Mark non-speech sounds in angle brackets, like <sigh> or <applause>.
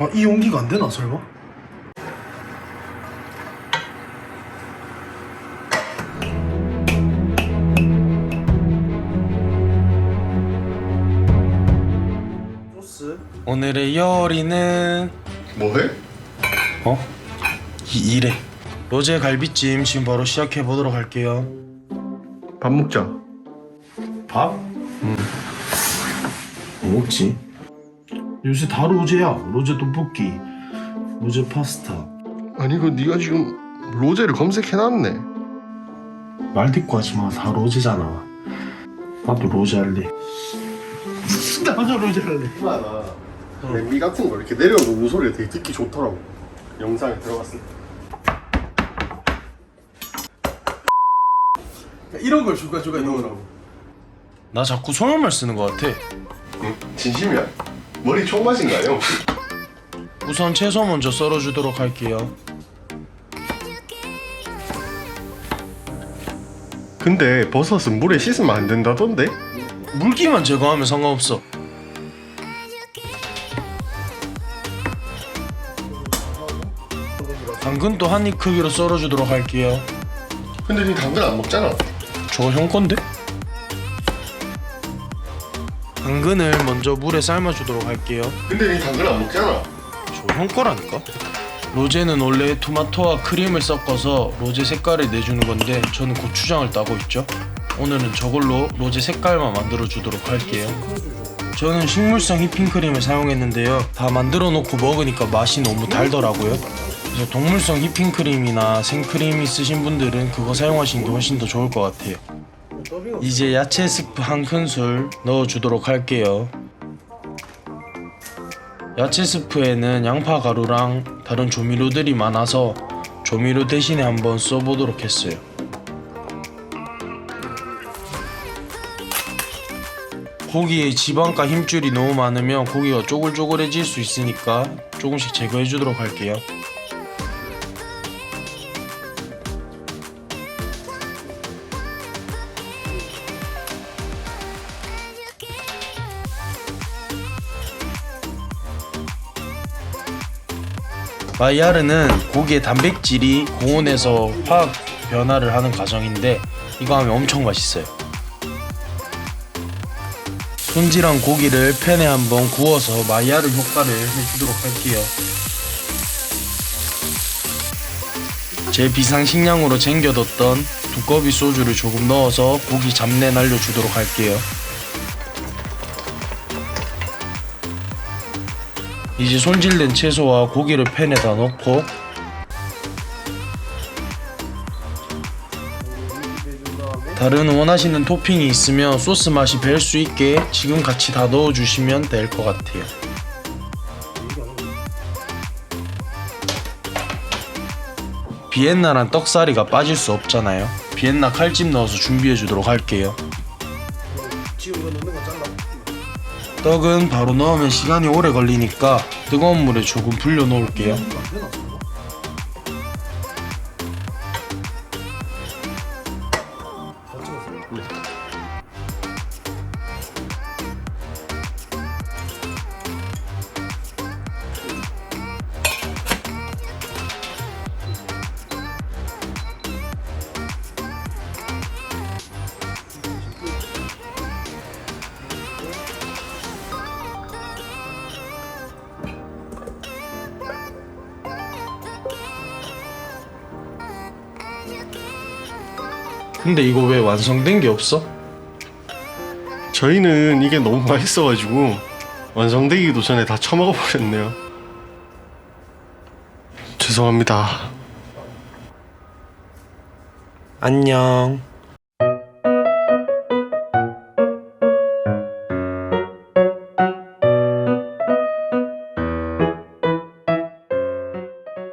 아, 이 용기가 안 되나 설마? 소스. 오늘의 요리는 뭐해? 어? 이, 이래. 로제 갈비찜 지금 바로 시작해 보도록 할게요. 밥 먹자. 밥? 응. 뭐 먹지? 요새 다 로제야. 로제 떡볶이, 로제 파스타. 아니 이거 네가 지금 로제를 검색해놨네. 말 듣고 하지 마. 다 로제잖아. 나도 로제 할래. <laughs> 나도 로제 할래. 냄비 같은 거 이렇게 내려놓는 소리가 되게 듣기 좋더라고. 영상에 들어갔을 때. 이런 걸 주가 주가 넣으라고. 나 자꾸 소금을 쓰는 것 같아. 응? 진심이야? 머리? 혹시? 우선 채소 먼저 썰어주도록 할게요. 근데 버섯은 물에 씻으면 안 된다던데? 물기만 제거하면 상관없어. 당근도 한 입 크기로 썰어주도록 할게요. 근데 니 당근 안 먹잖아. 저거 형 건데? 당근을 먼저 물에 삶아주도록 할게요. 근데 니 당근 안 먹잖아. 저 형 거라니까? 로제는 원래 토마토와 크림을 섞어서 로제 색깔을 내주는 건데 저는 고추장을 따고 있죠. 오늘은 저걸로 로제 색깔만 만들어 주도록 할게요. 저는 식물성 휘핑크림을 사용했는데요. 다 만들어 놓고 먹으니까 맛이 너무 달더라고요. 그래서 동물성 휘핑크림이나 생크림 있으신 분들은 그거 사용하시는 게 훨씬 더 좋을 것 같아요. 이제 야채 스프 한 큰술 넣어주도록 할게요. 야채 스프에는 양파 가루랑 다른 조미료들이 많아서 조미료 대신에 한번 써보도록 했어요. 고기에 지방과 힘줄이 너무 많으면 고기가 쪼글쪼글해질 수 있으니까 조금씩 제거해 주도록 할게요. 마이야르는 고기의 단백질이 고온에서 화학 변화를 하는 과정인데 이거 하면 엄청 맛있어요. 손질한 고기를 팬에 한번 구워서 마이야르 효과를 해주도록 할게요. 제 비상식량으로 쟁겨뒀던 두꺼비 소주를 조금 넣어서 고기 잡내 날려주도록 할게요. 이제 손질된 채소와 고기를 팬에다 넣고 다른 원하시는 토핑이 있으면 소스 맛이 뵐수 있게 지금 같이 다 넣어주시면 될 것 같아요. 비엔나란 떡사리가 빠질 수 없잖아요. 비엔나 칼집 넣어서 준비해 주도록 할게요. 떡은 바로 넣으면 시간이 오래 걸리니까 뜨거운 물에 조금 불려 놓을게요. 근데 이거 왜 완성된 게 없어? 저희는 이게 너무 맛있어가지고 완성되기도 전에 다 처먹어 버렸네요. 죄송합니다. 안녕.